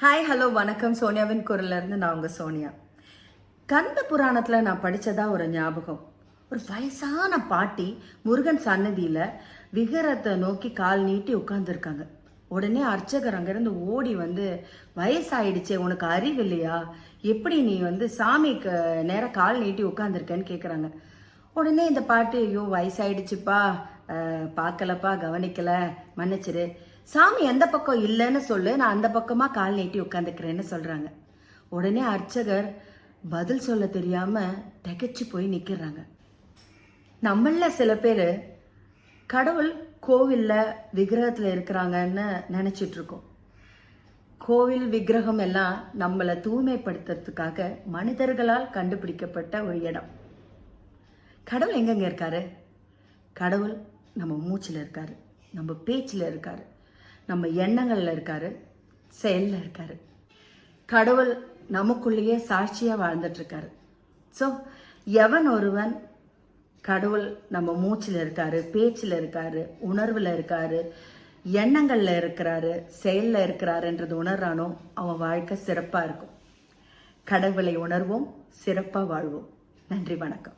Hi hello வணக்கம். சோனியாவின் குரல்ல இருந்து நான் உங்கள் சோனியா. கந்த புராணத்தில் நான் படித்ததா ஒரு ஞாபகம். ஒரு வயசான பாட்டி முருகன் சன்னதியில் விகரத்தை நோக்கி கால் நீட்டி உட்காந்துருக்காங்க உடனே அர்ச்சகர் அங்கேருந்து ஓடி வந்து வயசாயிடுச்சே உனக்கு அறிவு இல்லையா? எப்படி நீ வந்து சாமிக்கு நேராக கால் நீட்டி உட்காந்துருக்கேன்னு கேட்குறாங்க உடனே இந்த பாட்டு ஐயோ வயசாயிடுச்சுப்பா. பார்க்கலப்பா கவனிக்கலை. மன்னிச்சிரு. சாமி எந்த பக்கம் இல்லைன்னு சொல்லு நான் அந்த பக்கமாக கால் நீட்டி உட்காந்துக்கிறேன்னு சொல்கிறாங்க உடனே அர்ச்சகர் பதில் சொல்ல தெரியாமல் திகைச்சு போய் நிற்கிறாங்க நம்மளில் சில பேர் கடவுள் கோவிலில் விக்கிரகத்தில் இருக்கிறாங்கன்னு நினச்சிட்ருக்கோம். கோவில் விக்கிரகம் எல்லாம் நம்மளை தூய்மைப்படுத்துறதுக்காக மனிதர்களால் கண்டுபிடிக்கப்பட்ட ஒரு இடம். கடவுள் எங்கெங்க இருக்காரு? கடவுள் நம்ம மூச்சில் இருக்காரு நம்ம பேச்சில் இருக்காரு. நம்ம எண்ணங்களில் இருக்காரு செயலில் இருக்காரு. கடவுள் நமக்குள்ளேயே சாட்சியாக வாழ்ந்துட்டு இருக்காரு ஸோ எவன் ஒருவன் கடவுள் நம்ம மூச்சில் இருக்காரு பேச்சில் இருக்காரு உணர்வில் இருக்காரு எண்ணங்களில் இருக்கிறாரு செயலில் இருக்கிறாருன்றது உணர்றானோ அவன் வாழ்க்கை சிறப்பாக இருக்கும். கடவுளை உணர்வோம் சிறப்பாக வாழ்வோம். நன்றி வணக்கம்.